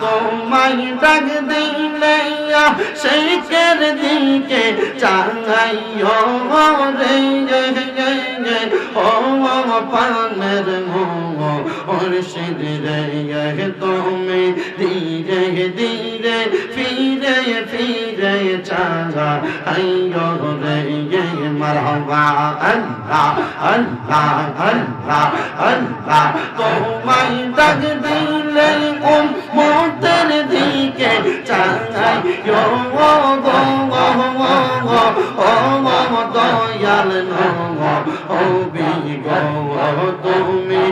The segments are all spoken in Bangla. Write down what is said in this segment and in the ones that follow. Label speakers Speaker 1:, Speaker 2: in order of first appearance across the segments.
Speaker 1: তোমার ডাক দিলে সেই কের দিকে চাঙাইও রে ও পানের মো অর্ষিদ রে। তুমি ধীরে ধীরে ফিরে ফিরে চাঙা আইয়ো রে মারহাবা আল্লাহ আল্লাহ আল্লাহ আল্লাহ তোমায় ডাক দিলে উম মোতের দিকে তুমি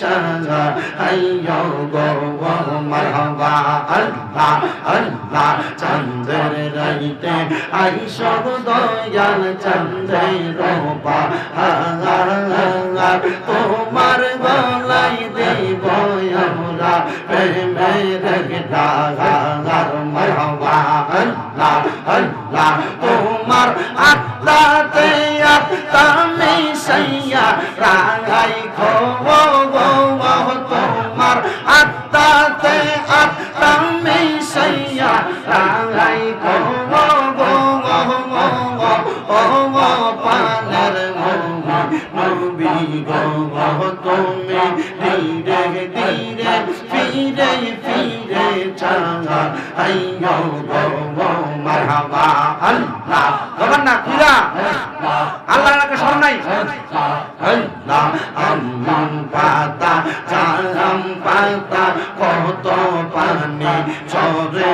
Speaker 1: چنگا ایو گو گو مرحبا اللہ اللہ چندر رائتے ای شب دویان چندر روبا তোমার গলাই দেব আমরা প্রেমের ডাগার মরহবা আল্লাহ আল্লাহ আত্মা মিশাইয়া রাগাই খবর ফিরে ফিরে চাঙা আইয়ো গো গো মারহাবা। আল্লাহ গবর না ফিরা আল্লাহ নাকি স্মরণ নাই? আল্লাহ আম পাতা জাম পাতা, কত পানি চরে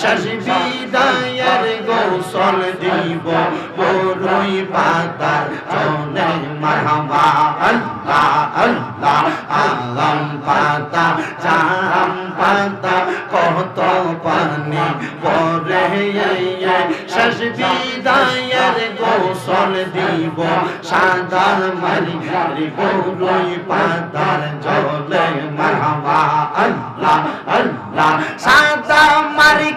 Speaker 1: শেষ বিদায়ের গোসল দিব বড়ই পাতা, চলে মারহাবা। আল্লাহ আল্লাহ আলম পাতা জাম পাতা কত পানি পরে শেষ বিদায়ের গোসল দিব সাদা মারি বড়ই পাতার জলে মারহাবা আল্লাহ আল্লাহ সাদা মারি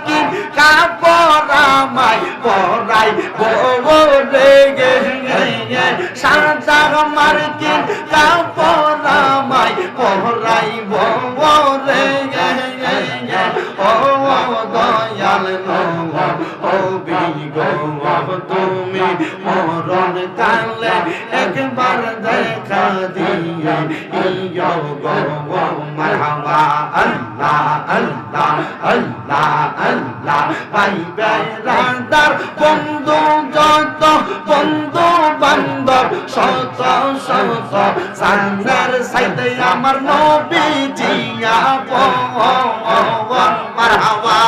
Speaker 1: কাপড়ামাই পরাই বলে গে ও দয়াল ও বিগো তুমি মরণ কালে একবার দেখা দিয়ে। ইয়ো গো মারহাবা আল্লাহ আল্লাহ আল্লাহ আল্লাহ। ভাই বেড়াদার বন্ধু যত বন্ধু শত সান্দার সাইতে আমার নবী জিয়া মারহাবা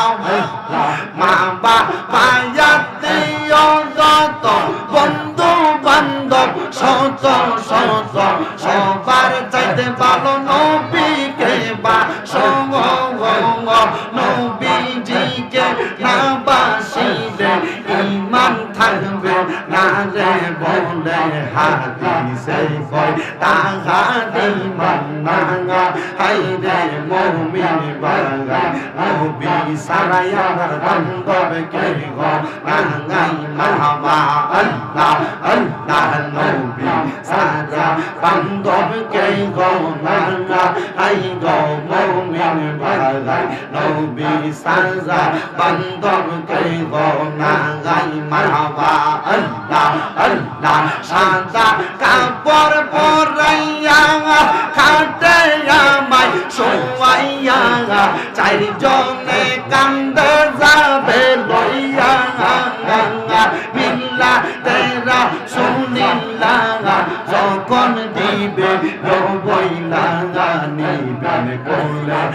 Speaker 1: মা বা পায়াতেও যত বন্ধু বান্ধব শত শত সবার চাইতে ভালো নবীকে বা সঙ্গ নবীজিকে না বাসিলে ইমান থাকবে না রে বলে হাদিসে কয় তাহারি মান্না হাই রে মুমিন বাঙা নবী সারায়া বান্ধব কে গো নাঙ্গাই মারহাবা আল্লাহ আল্লাহ নবী সারা বান্ধব কে গো নাঙ্গা হাই গো মুমিন বাঙা নবী সারা বান্ধব কে গো নাঙ্গাই মারহাবা আল্লাহ আল্লাহ সাদা কাপড় পরাইয়া খাটে আমায় শোয়াইয়া চারজনে কান্দে যাবে লইয়া বিল্লা